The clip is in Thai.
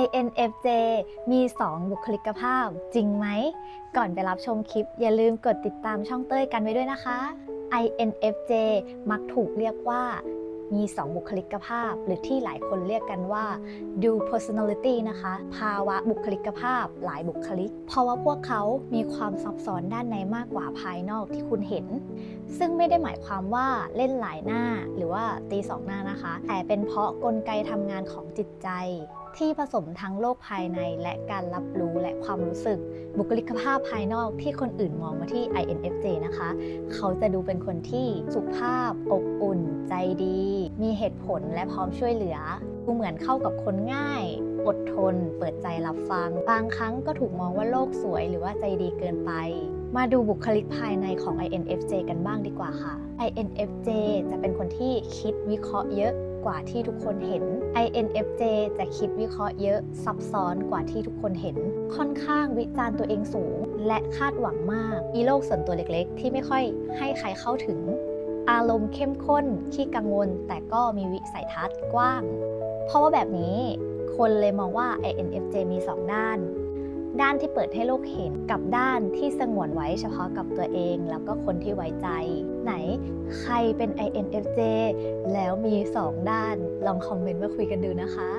INFJ มี 2 บุคลิกภาพ จริงไหม ก่อนไปรับชมคลิป อย่าลืมกดติดตามช่องเต้ยกันไว้ด้วยนะคะ INFJ มักถูกเรียกว่ามี 2 บุคลิกภาพ หรือที่หลายคนเรียกกันว่า do personality นะคะ ภาวะบุคลิกภาพหลายบุคลิก เพราะว่าพวกเขามีความซับซ้อนด้านในมากกว่าภายนอกที่คุณเห็น ซึ่งไม่ได้หมายความว่าเล่นหลายหน้าหรือว่าตีสองหน้านะคะ แต่เป็นเพราะกลไกทำงานของจิตใจ ที่ผสมทั้งโลกภายในและการรับรู้และความรู้สึก บุคลิกภาพภายนอกที่คนอื่นมองมาที่ INFJ นะคะ เขาจะดูเป็นคนที่สุภาพ อบอุ่น ใจดี มีเหตุผลและพร้อมช่วยเหลือ ดูเหมือนเข้ากับคนง่าย อดทน เปิดใจรับฟัง บางครั้งก็ถูกมองว่าโลกสวยหรือว่าใจดีเกินไป มาดูบุคลิกภายในของ INFJ กันบ้างดีกว่าค่ะ INFJ จะเป็นคนที่คิดวิเคราะห์เยอะกว่าที่ทุกคนเห็น INFJ จะคิดวิเคราะห์เยอะซับซ้อนกว่าที่ทุกคนเห็น ค่อนข้างวิจารณ์ตัวเองสูง และคาดหวังมาก มีโลกส่วนตัวเล็กๆ ที่ไม่ค่อยให้ใครเข้าถึง อารมณ์เข้มข้น ขี้กังวล แต่ก็มีวิสัยทัศน์กว้าง เพราะว่าแบบนี้ คนเลยมองว่า INFJ มี 2 ด้าน ด้านที่เปิดให้โลกเห็นกับด้านที่สงวนไว้เฉพาะกับตัวเอง แล้วก็คนที่ไว้ใจ ไหนใครเป็น INFJ แล้วมี 2 ด้าน ลองคอมเมนต์มาคุยกันดูนะคะ